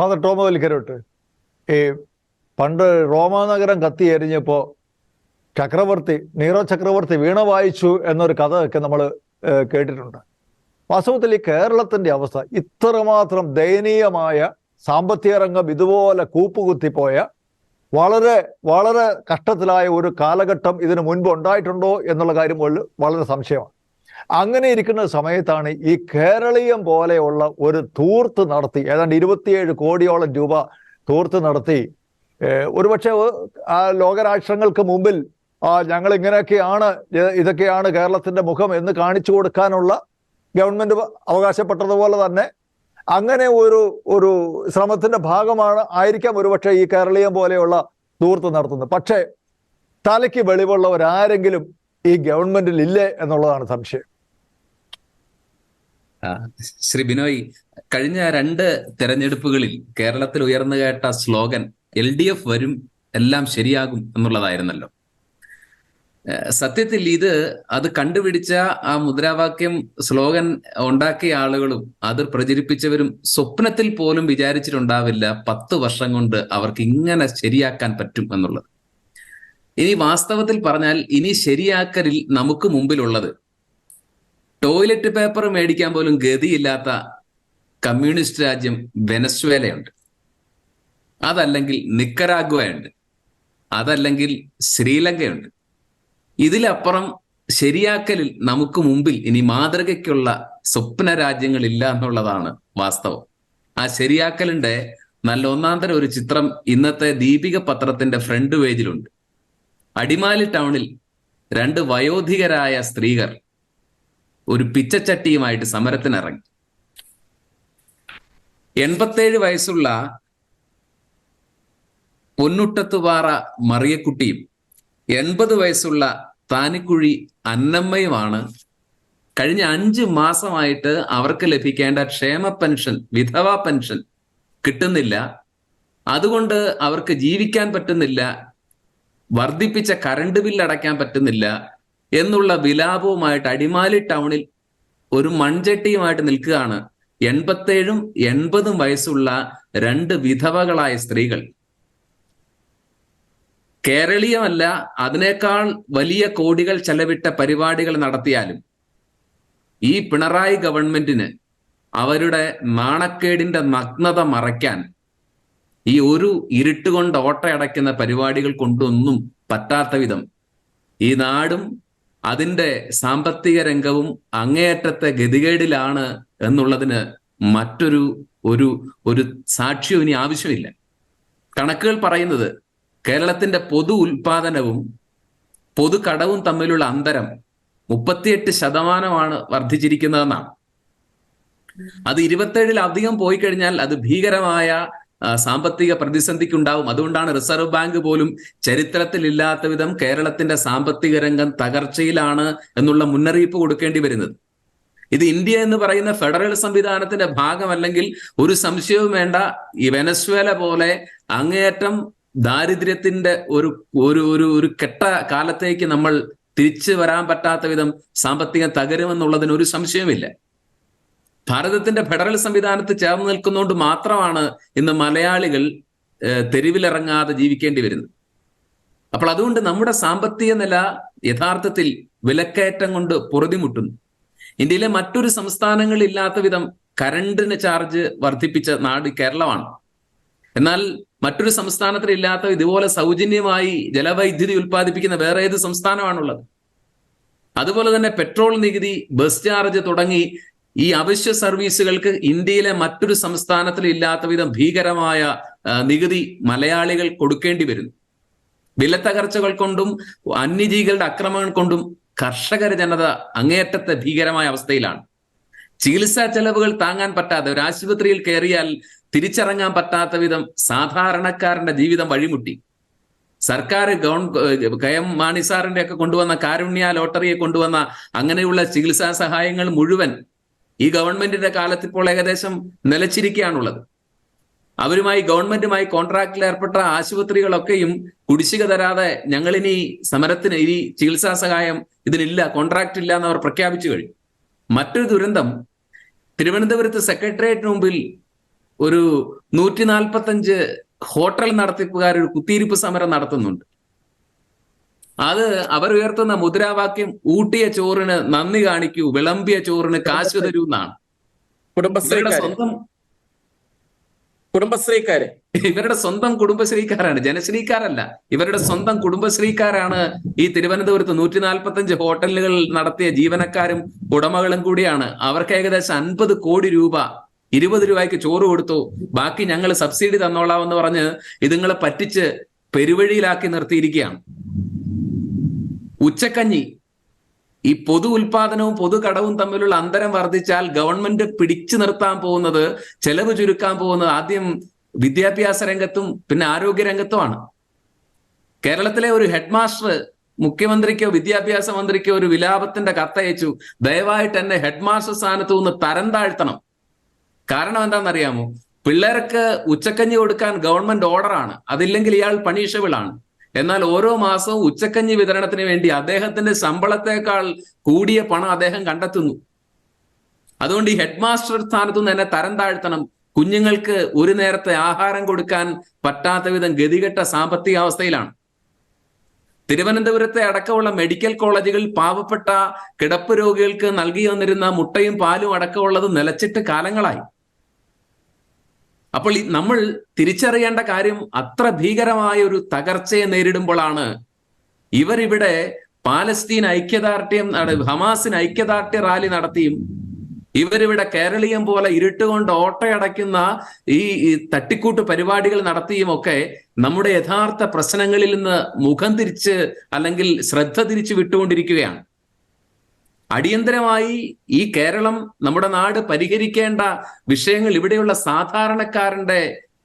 Father tomo വലിക്കരോട്ട് ഈ പണ്ട് റോമാനഗരം കത്തി എറിഞ്ഞപ്പോൾ ചക്രവർത്തി നീറോ ചക്രവർത്തി വീണ വായിച്ചു എന്നൊരു കഥയൊക്കെ നമ്മൾ കേട്ടിട്ടുണ്ട്. വാസ്തവത്തിൽ ഈ കേരളത്തിന്റെ അവസ്ഥ ഇത്രമാത്രം ദയനീയമായ സാമ്പത്തിക രംഗം ഇതുപോലെ കൂപ്പുകുത്തിപ്പോയ വളരെ വളരെ കഷ്ടത്തിലായ ഒരു കാലഘട്ടം ഇതിനു മുൻപ് ഉണ്ടായിട്ടുണ്ടോ എന്നുള്ള കാര്യം വളരെ സംശയമാണ്. അങ്ങനെ ഇരിക്കുന്ന സമയത്താണ് ഈ കേരളീയം പോലെയുള്ള ഒരു തൂർത്ത് നടത്തി ഏതാണ്ട് ഇരുപത്തിയേഴ് കോടിയോളം രൂപ തൂർത്ത് നടത്തി. ഒരുപക്ഷെ ആ ലോകരാഷ്ട്രങ്ങൾക്ക് മുമ്പിൽ ഞങ്ങൾ ഇങ്ങനെയൊക്കെയാണ് ഇതൊക്കെയാണ് കേരളത്തിന്റെ മുഖം എന്ന് കാണിച്ചു കൊടുക്കാനുള്ള ഗവൺമെന്റ് അവകാശപ്പെട്ടതുപോലെ തന്നെ അങ്ങനെ ഒരു ഒരു ശ്രമത്തിന്റെ ഭാഗമാണ് ആയിരിക്കാം ഒരുപക്ഷെ ഈ കേരളീയം പോലെയുള്ള ദൂർത്ത് നടത്തുന്നത്. പക്ഷേ തലയ്ക്ക് വെളിവുള്ളവരാരെങ്കിലും ഈ ഗവൺമെന്റിൽ ഇല്ലേ എന്നുള്ളതാണ് സംശയം. ശ്രീ ബിനോയ് കഴിഞ്ഞ രണ്ട് തെരഞ്ഞെടുപ്പുകളിൽ കേരളത്തിൽ ഉയർന്നു കേട്ട സ്ലോഗൻ എൽ ഡി എഫ് വരും എല്ലാം ശരിയാകും എന്നുള്ളതായിരുന്നല്ലോ. സത്യത്തിൽ ഇത് അത് കണ്ടുപിടിച്ച ആ മുദ്രാവാക്യം സ്ലോഗൻ ഉണ്ടാക്കിയ ആളുകളും അത് പ്രചരിപ്പിച്ചവരും സ്വപ്നത്തിൽ പോലും വിചാരിച്ചിട്ടുണ്ടാവില്ല പത്ത് വർഷം കൊണ്ട് അവർക്ക് ഇങ്ങനെ ശരിയാക്കാൻ പറ്റും എന്നുള്ളത്. ഇനി വാസ്തവത്തിൽ പറഞ്ഞാൽ ഇനി ശരിയാക്കലിൽ നമുക്ക് മുമ്പിലുള്ളത് ടോയ്ലറ്റ് പേപ്പർ മേടിക്കാൻ പോലും ഗതിയില്ലാത്ത കമ്മ്യൂണിസ്റ്റ് രാജ്യം വെനസ്വേലയുണ്ട്. അതല്ലെങ്കിൽ നിക്കരാഗ്വയുണ്ട്. അതല്ലെങ്കിൽ ശ്രീലങ്കയുണ്ട്. ഇതിലപ്പുറം ശരിയാക്കലിൽ നമുക്ക് മുമ്പിൽ ഇനി മാതൃകയ്ക്കുള്ള സ്വപ്ന രാജ്യങ്ങളില്ല എന്നുള്ളതാണ് വാസ്തവം. ആ ശരിയാക്കലിന്റെ നല്ല ഒന്നാന്തര ഒരു ചിത്രം ഇന്നത്തെ ദീപിക പത്രത്തിന്റെ ഫ്രണ്ട് പേജിലുണ്ട്. അടിമാലി ടൗണിൽ രണ്ട് വയോധികരായ സ്ത്രീകൾ ഒരു പിച്ചച്ചട്ടിയുമായിട്ട് സമരത്തിനിറങ്ങി. എൺപത്തേഴ് വയസ്സുള്ള പൊന്നുട്ടത്തുപാറ മറിയക്കുട്ടിയും എൺപത് വയസ്സുള്ള താനിക്കുഴി അന്നമ്മയുമാണ് കഴിഞ്ഞ അഞ്ച് മാസമായിട്ട് അവർക്ക് ലഭിക്കേണ്ട ക്ഷേമ പെൻഷൻ വിധവ പെൻഷൻ കിട്ടുന്നില്ല. അതുകൊണ്ട് അവർക്ക് ജീവിക്കാൻ പറ്റുന്നില്ല. വർദ്ധിപ്പിച്ച കറണ്ട് ബില്ല് അടയ്ക്കാൻ പറ്റുന്നില്ല. എന്നുള്ള വിലാപവുമായിട്ട് അടിമാലി ടൗണിൽ ഒരു മൺചട്ടിയുമായിട്ട് നിൽക്കുകയാണ് എൺപത്തേഴും എൺപതും വയസ്സുള്ള രണ്ട് വിധവകളായ സ്ത്രീകൾ. കേരളീയമല്ല അതിനേക്കാൾ വലിയ കോടികൾ ചെലവിട്ട പരിപാടികൾ നടത്തിയാലും ഈ പിണറായി ഗവൺമെന്റിന് അവരുടെ നാണക്കേടിന്റെ നഗ്നത മറയ്ക്കാൻ ഈ ഒരു ഇരുട്ടുകൊണ്ട് ഓട്ടയടയ്ക്കുന്ന പരിപാടികൾ കൊണ്ടൊന്നും പറ്റാത്ത വിധം ഈ നാടും അതിന്റെ സാമ്പത്തിക രംഗവും അങ്ങേയറ്റത്തെ ഗതികേടിലാണ് എന്നുള്ളതിന് മറ്റൊരു ഒരു ഒരു സാക്ഷ്യം ഇനി ആവശ്യമില്ല. കണക്കുകൾ പറയുന്നത് കേരളത്തിന്റെ പൊതു ഉൽപാദനവും പൊതു കടവും തമ്മിലുള്ള അന്തരം മുപ്പത്തിയെട്ട് ശതമാനമാണ് വർദ്ധിച്ചിരിക്കുന്നതെന്നാണ്. അത് ഇരുപത്തേഴിൽ അധികം പോയി കഴിഞ്ഞാൽ അത് ഭീകരമായ സാമ്പത്തിക പ്രതിസന്ധിക്ക് ഉണ്ടാവും അതുകൊണ്ടാണ് റിസർവ് ബാങ്ക് പോലും ചരിത്രത്തിൽ ഇല്ലാത്ത വിധം കേരളത്തിന്റെ സാമ്പത്തിക രംഗം തകർച്ചയിലാണ് എന്നുള്ള മുന്നറിയിപ്പ് കൊടുക്കേണ്ടി വരുന്നത്. ഇത് ഇന്ത്യ എന്ന് പറയുന്ന ഫെഡറൽ സംവിധാനത്തിന്റെ ഭാഗമല്ലെങ്കിൽ ഒരു സംശയവും വേണ്ട. ഈ വെനസ്വേല പോലെ അങ്ങേയറ്റം ദാരിദ്ര്യത്തിന്റെ ഒരു ഒരു ഒരു ഒരു കെട്ട കാലത്തേക്ക് നമ്മൾ തിരിച്ചു വരാൻ പറ്റാത്ത വിധം സാമ്പത്തികം തകരുമെന്നുള്ളതിന് ഒരു സംശയവുമില്ല. ഭാരതത്തിന്റെ ഫെഡറൽ സംവിധാനത്ത് ചേർന്ന് നിൽക്കുന്നതുകൊണ്ട് മാത്രമാണ് ഇന്ന് മലയാളികൾ തെരുവിലിറങ്ങാതെ ജീവിക്കേണ്ടി വരുന്നത്. അപ്പോൾ അതുകൊണ്ട് നമ്മുടെ സാമ്പത്തിക നില യഥാർത്ഥത്തിൽ വിലക്കയറ്റം കൊണ്ട് പൊറുതിമുട്ടുന്നു. ഇന്ത്യയിലെ മറ്റൊരു സംസ്ഥാനങ്ങളിൽ ഇല്ലാത്ത വിധം കരണ്ടിന് ചാർജ് വർദ്ധിപ്പിച്ച നാട് കേരളമാണ്. എന്നാൽ മറ്റൊരു സംസ്ഥാനത്തിൽ ഇല്ലാത്ത ഇതുപോലെ സൗജന്യമായി ജലവൈദ്യുതി ഉൽപ്പാദിപ്പിക്കുന്ന വേറെ ഏത് സംസ്ഥാനമാണുള്ളത്? അതുപോലെ തന്നെ പെട്രോൾ നികുതി ബസ് ചാർജ് തുടങ്ങി ഈ അവശ്യ സർവീസുകൾക്ക് ഇന്ത്യയിലെ മറ്റൊരു സംസ്ഥാനത്തിൽ ഇല്ലാത്ത വിധം ഭീകരമായ നികുതി മലയാളികൾ കൊടുക്കേണ്ടി വരുന്നു. വിലത്തകർച്ചകൾ കൊണ്ടും അന്യജീകളുടെ അക്രമങ്ങൾ കൊണ്ടും കർഷക ജനത അങ്ങേയറ്റത്തെ ഭീകരമായ അവസ്ഥയിലാണ്. ചികിത്സാ ചെലവുകൾ താങ്ങാൻ പറ്റാതെ ഒരു ആശുപത്രിയിൽ കയറിയാൽ തിരിച്ചിറങ്ങാൻ പറ്റാത്ത വിധം സാധാരണക്കാരന്റെ ജീവിതം വഴിമുട്ടി. സർക്കാർ ഗവൺ കെ മാണി സാറിന്റെ ഒക്കെ കൊണ്ടുവന്ന കാരുണ്യ ലോട്ടറിയെ കൊണ്ടുവന്ന അങ്ങനെയുള്ള ചികിത്സാ സഹായങ്ങൾ മുഴുവൻ ഈ ഗവൺമെന്റിന്റെ കാലത്ത് ഇപ്പോൾ ഏകദേശം നിലച്ചിരിക്കുകയാണുള്ളത്. അവരുമായി ഗവൺമെന്റുമായി കോൺട്രാക്റ്റിൽ ഏർപ്പെട്ട ആശുപത്രികളൊക്കെയും കുടിശ്ശിക തരാതെ ഞങ്ങളിനി സമരത്തിന് ഇനി ചികിത്സാ സഹായം ഇതിനില്ല കോൺട്രാക്റ്റ് ഇല്ല എന്ന് അവർ പ്രഖ്യാപിച്ചു കഴിഞ്ഞു. മറ്റൊരു ദുരന്തം തിരുവനന്തപുരത്ത് സെക്രട്ടേറിയറ്റിന് മുമ്പിൽ ഒരു നൂറ്റി നാൽപ്പത്തഞ്ച് ഹോട്ടൽ നടത്തിപ്പുകാർ ഒരു കുത്തിയിരിപ്പ് സമരം നടത്തുന്നുണ്ട്. അത് അവർ ഉയർത്തുന്ന മുദ്രാവാക്യം ഊട്ടിയ ചോറിന് നന്ദി കാണിക്കൂ വിളമ്പിയ ചോറിന് കാശ് തരൂ എന്നാണ്. കുടുംബശ്രീയുടെ കുടുംബശ്രീക്കാര് സ്വന്തം കുടുംബശ്രീക്കാര്. ഇവരുടെ സ്വന്തം കുടുംബശ്രീക്കാരാണ് ജനശ്രീക്കാരല്ല. ഇവരുടെ സ്വന്തം കുടുംബശ്രീക്കാരാണ് ഈ തിരുവനന്തപുരത്ത് നൂറ്റി നാൽപ്പത്തഞ്ച് ഹോട്ടലുകൾ നടത്തിയ ജീവനക്കാരും ഉടമകളും കൂടിയാണ്. അവർക്ക് ഏകദേശം അൻപത് കോടി രൂപ ഇരുപത് രൂപയ്ക്ക് ചോറ് കൊടുത്തു. ബാക്കി ഞങ്ങൾ സബ്സിഡി തന്നോളാം എന്ന് പറഞ്ഞ് ഇതുങ്ങളെ പറ്റിച്ച് പെരുവഴിയിലാക്കി നിർത്തിയിരിക്കുകയാണ്. ഉച്ചക്കഞ്ഞി. ഈ പൊതു ഉൽപാദനവും പൊതു കടവും തമ്മിലുള്ള അന്തരം വർദ്ധിച്ചാൽ ഗവൺമെന്റ് പിടിച്ചു നിർത്താൻ പോകുന്നത് ചെലവ് ചുരുക്കാൻ പോകുന്നത് ആദ്യം വിദ്യാഭ്യാസ രംഗത്തും പിന്നെ ആരോഗ്യ രംഗത്തുമാണ്. കേരളത്തിലെ ഒരു ഹെഡ് മാസ്റ്റർ മുഖ്യമന്ത്രിക്കോ വിദ്യാഭ്യാസ മന്ത്രിക്കോ ഒരു വിലാപത്തിന്റെ കത്തയച്ചു ദയവായിട്ട് എന്നെ ഹെഡ് മാസ്റ്റർ സ്ഥാനത്ത് നിന്ന് തരം താഴ്ത്തണം. കാരണം എന്താണെന്നറിയാമോ? പിള്ളേർക്ക് ഉച്ചക്കഞ്ഞി കൊടുക്കാൻ ഗവൺമെന്റ് ഓർഡറാണ്. അതില്ലെങ്കിൽ ഇയാൾ പണീഷബിൾ ആണ് എന്നാൽ ഓരോ മാസവും ഉച്ചക്കഞ്ഞി വിതരണത്തിന് വേണ്ടി അദ്ദേഹത്തിന്റെ ശമ്പളത്തെക്കാൾ കൂടിയ പണം അദ്ദേഹം കണ്ടെത്തുന്നു. അതുകൊണ്ട് ഈ ഹെഡ് മാസ്റ്റർ സ്ഥാനത്തു നിന്ന് എന്നെ തരം താഴ്ത്തണം. കുഞ്ഞുങ്ങൾക്ക് ഒരു നേരത്തെ ആഹാരം കൊടുക്കാൻ പറ്റാത്ത വിധം ഗതികെട്ട സാമ്പത്തിക അവസ്ഥയിലാണ് തിരുവനന്തപുരത്തെ അടക്കമുള്ള മെഡിക്കൽ കോളേജുകളിൽ പാവപ്പെട്ട കിടപ്പ് രോഗികൾക്ക് നൽകി വന്നിരുന്ന മുട്ടയും പാലും അടക്കമുള്ളത് നിലച്ചിട്ട് കാലങ്ങളായി. അപ്പോൾ നമ്മൾ തിരിച്ചറിയേണ്ട കാര്യം അത്ര ഭീകരമായ ഒരു തകർച്ചയെ നേരിടുമ്പോഴാണ് ഇവരിവിടെ പാലസ്തീൻ ഐക്യദാർഢ്യം ഹമാസിന് ഐക്യദാർഢ്യ റാലി നടത്തിയും ഇവരിവിടെ കേരളീയം പോലെ ഇരുട്ടുകൊണ്ട് ഓട്ടയടയ്ക്കുന്ന ഈ തട്ടിക്കൂട്ട് പരിപാടികൾ നടത്തിയും ഒക്കെ നമ്മുടെ യഥാർത്ഥ പ്രശ്നങ്ങളിൽ നിന്ന് മുഖം തിരിച്ച് അല്ലെങ്കിൽ ശ്രദ്ധ തിരിച്ചു വിട്ടുകൊണ്ടിരിക്കുകയാണ്. അടിയന്തരമായി ഈ കേരളം നമ്മുടെ നാട് പരിഹരിക്കേണ്ട വിഷയങ്ങൾ ഇവിടെയുള്ള സാധാരണക്കാരന്റെ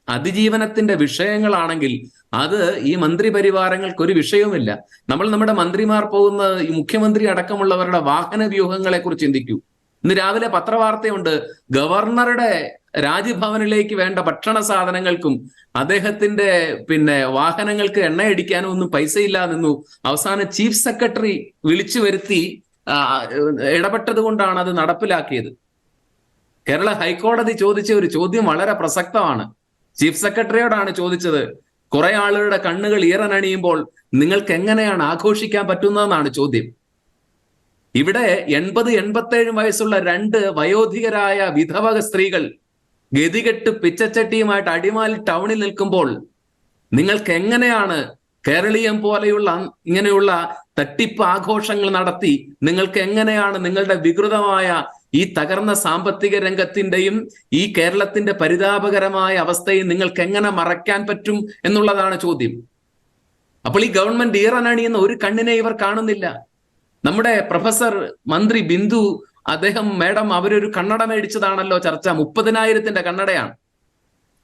അതിജീവനത്തിന്റെ വിഷയങ്ങളാണെങ്കിൽ അത് ഈ മന്ത്രി പരിവാരങ്ങൾക്ക് ഒരു വിഷയവുമില്ല. നമ്മൾ നമ്മുടെ മന്ത്രിമാർ പോകുന്ന ഈ മുഖ്യമന്ത്രി അടക്കമുള്ളവരുടെ വാഹന വ്യൂഹങ്ങളെ കുറിച്ച് ചിന്തിക്കൂ. ഇന്ന് രാവിലെ പത്രവാർത്തയുണ്ട്. ഗവർണറുടെ രാജ്ഭവനിലേക്ക് വേണ്ട ഭക്ഷണ സാധനങ്ങൾക്കും അദ്ദേഹത്തിന്റെ പിന്നെ വാഹനങ്ങൾക്ക് എണ്ണയടിക്കാനും ഒന്നും പൈസയില്ലാതെ നിന്നു അവസാനം ചീഫ് സെക്രട്ടറി വിളിച്ചു വരുത്തി ഇടപെട്ടത് കൊണ്ടാണ് അത് നടപ്പിലാക്കിയത്. കേരള ഹൈക്കോടതി ചോദിച്ച ഒരു ചോദ്യം വളരെ പ്രസക്തമാണ്. ചീഫ് സെക്രട്ടറിയോടാണ് ചോദിച്ചത് കുറെ ആളുകളുടെ കണ്ണുകൾ ഈറനണിയുമ്പോൾ നിങ്ങൾക്ക് എങ്ങനെയാണ് ആഘോഷിക്കാൻ പറ്റുന്നതെന്നാണ് ചോദ്യം. ഇവിടെ എൺപത് എൺപത്തേഴ് വയസ്സുള്ള രണ്ട് വയോധികരായ വിധവക സ്ത്രീകൾ ഗതികെട്ട് പിച്ചച്ചട്ടിയുമായിട്ട് അടിമാലി ടൗണിൽ നിൽക്കുമ്പോൾ നിങ്ങൾക്ക് എങ്ങനെയാണ് കേരളീയം പോലെയുള്ള ഇങ്ങനെയുള്ള തട്ടിപ്പ് ആഘോഷങ്ങൾ നടത്തി നിങ്ങൾക്ക് എങ്ങനെയാണ് നിങ്ങളുടെ വികൃതമായ ഈ തകർന്ന സാമ്പത്തിക രംഗത്തിന്റെയും ഈ കേരളത്തിന്റെ പരിതാപകരമായ അവസ്ഥയും നിങ്ങൾക്ക് എങ്ങനെ മറയ്ക്കാൻ പറ്റും എന്നുള്ളതാണ് ചോദ്യം. അപ്പോൾ ഈ ഗവൺമെന്റ് ഈറനണിയുന്ന ഒരു കണ്ണിനെ ഇവർ കാണുന്നില്ല. നമ്മുടെ പ്രൊഫസർ മന്ത്രി ബിന്ദു അദ്ദേഹം മേഡം അവരൊരു കണ്ണട മേടിച്ചതാണല്ലോ ചർച്ച. മുപ്പതിനായിരത്തിന്റെ കണ്ണടയാണ്.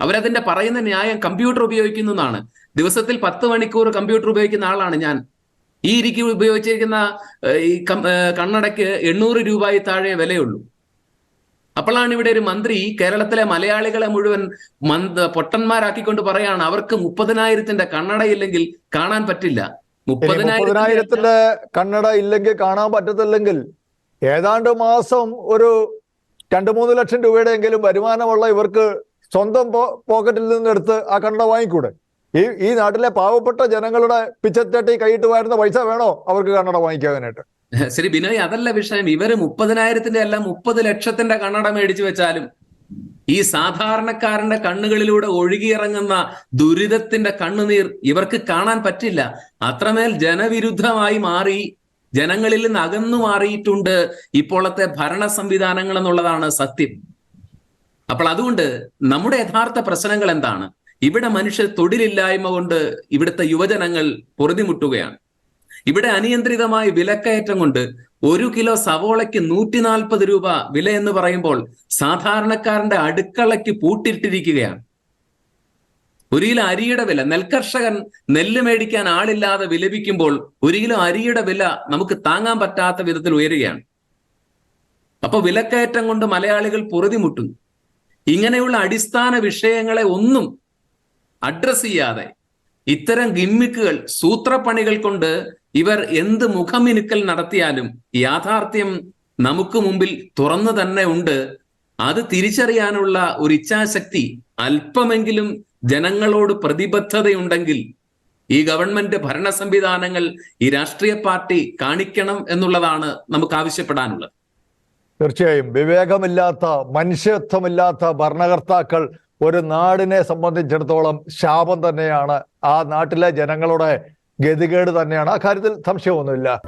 അവരതിന്റെ പറയുന്ന ന്യായം കമ്പ്യൂട്ടർ ഉപയോഗിക്കുന്നു എന്നാണ് ദിവസത്തിൽ പത്ത് മണിക്കൂർ കമ്പ്യൂട്ടർ ഉപയോഗിക്കുന്ന ആളാണ് ഞാൻ. ഈ ഇരിക്ക് ഉപയോഗിച്ചിരിക്കുന്ന ഈ കണ്ണടയ്ക്ക് എണ്ണൂറ് രൂപയിൽ താഴെ വിലയുള്ളൂ. അപ്പോഴാണ് ഇവിടെ ഒരു മന്ത്രി കേരളത്തിലെ മലയാളികളെ മുഴുവൻ മന്ത് പൊട്ടന്മാരാക്കിക്കൊണ്ട് പറയാണ് അവർക്ക് മുപ്പതിനായിരത്തിന്റെ കണ്ണട ഇല്ലെങ്കിൽ കാണാൻ പറ്റില്ല. മുപ്പതിനായിരത്തിന്റെ കണ്ണട ഇല്ലെങ്കിൽ കാണാൻ പറ്റത്തില്ലെങ്കിൽ ഏതാണ്ട് മാസം ഒരു രണ്ടു മൂന്ന് ലക്ഷം രൂപയുടെ എങ്കിലും വരുമാനമുള്ള ഇവർക്ക് സ്വന്തം പോക്കറ്റിൽ നിന്നെടുത്ത് ആ കണ്ണ വാങ്ങിക്കൂടെ? ഈ ഈ നാട്ടിലെ പാവപ്പെട്ട ജനങ്ങളുടെ പിച്ചത്തട്ടി കൈയിട്ട് വരുന്ന പൈസ വേണോ അവർക്ക് കണ്ണട വാങ്ങിക്കാനായിട്ട്? ശരി ബിനോയ് അതല്ല വിഷയം. ഇവർ മുപ്പതിനായിരത്തിന്റെ അല്ല മുപ്പത് ലക്ഷത്തിന്റെ കണ്ണട മേടിച്ചു വെച്ചാലും ഈ സാധാരണക്കാരന്റെ കണ്ണുകളിലൂടെ ഒഴുകിയിറങ്ങുന്ന ദുരിതത്തിന്റെ കണ്ണുനീർ ഇവർക്ക് കാണാൻ പറ്റില്ല. അത്രമേൽ ജനവിരുദ്ധമായി മാറി ജനങ്ങളിൽ നിന്ന് അകന്നു മാറിയിട്ടുണ്ട് ഇപ്പോഴത്തെ ഭരണ സംവിധാനങ്ങൾ എന്നുള്ളതാണ് സത്യം. അപ്പോൾ അതുകൊണ്ട് നമ്മുടെ യഥാർത്ഥ പ്രശ്നങ്ങൾ എന്താണ്? ഇവിടെ മനുഷ്യർ തൊഴിലില്ലായ്മ കൊണ്ട് ഇവിടുത്തെ യുവജനങ്ങൾ പൊറുതിമുട്ടുകയാണ്. ഇവിടെ അനിയന്ത്രിതമായ വിലക്കയറ്റം കൊണ്ട് ഒരു കിലോ സവോളയ്ക്ക് നൂറ്റി നാൽപ്പത് രൂപ വില എന്ന് പറയുമ്പോൾ സാധാരണക്കാരന്റെ അടുക്കളയ്ക്ക് പൂട്ടിട്ടിരിക്കുകയാണ്. ഒരു കിലോ അരിയുടെ വില നെൽകർഷകൻ നെല്ല് മേടിക്കാൻ ആളില്ലാതെ വിലപിക്കുമ്പോൾ ഒരു കിലോ അരിയുടെ വില നമുക്ക് താങ്ങാൻ പറ്റാത്ത വിധത്തിൽ ഉയരുകയാണ്. അപ്പൊ വിലക്കയറ്റം കൊണ്ട് മലയാളികൾ പൊറുതിമുട്ടുന്നു. ഇങ്ങനെയുള്ള അടിസ്ഥാന വിഷയങ്ങളെ ഒന്നും അഡ്രസ് ചെയ്യാതെ ഇത്തരം ഗിമ്മിക്കുകൾ സൂത്രപ്പണികൾ കൊണ്ട് ഇവർ എന്ത് മുഖമിനുക്കൽ നടത്തിയാലും യാഥാർത്ഥ്യം നമുക്ക് മുമ്പിൽ തുറന്നു തന്നെ ഉണ്ട്. അത് തിരിച്ചറിയാനുള്ള ഒരു ഇച്ഛാശക്തി അല്പമെങ്കിലും ജനങ്ങളോട് പ്രതിബദ്ധതയുണ്ടെങ്കിൽ ഈ ഗവൺമെന്റ് ഭരണ സംവിധാനങ്ങൾ ഈ രാഷ്ട്രീയ പാർട്ടി കാണിക്കണം എന്നുള്ളതാണ് നമുക്ക് ആവശ്യപ്പെടാനുള്ളത്. തീർച്ചയായും വിവേകമില്ലാത്ത മനുഷ്യത്വമില്ലാത്ത ഭരണകർത്താക്കൾ ഒരു നാടിനെ സംബന്ധിച്ചിടത്തോളം ശാപം തന്നെയാണ്. ആ നാട്ടിലെ ജനങ്ങളുടെ ഗതികേട് തന്നെയാണ്. ആ കാര്യത്തിൽ സംശയമൊന്നുമില്ല.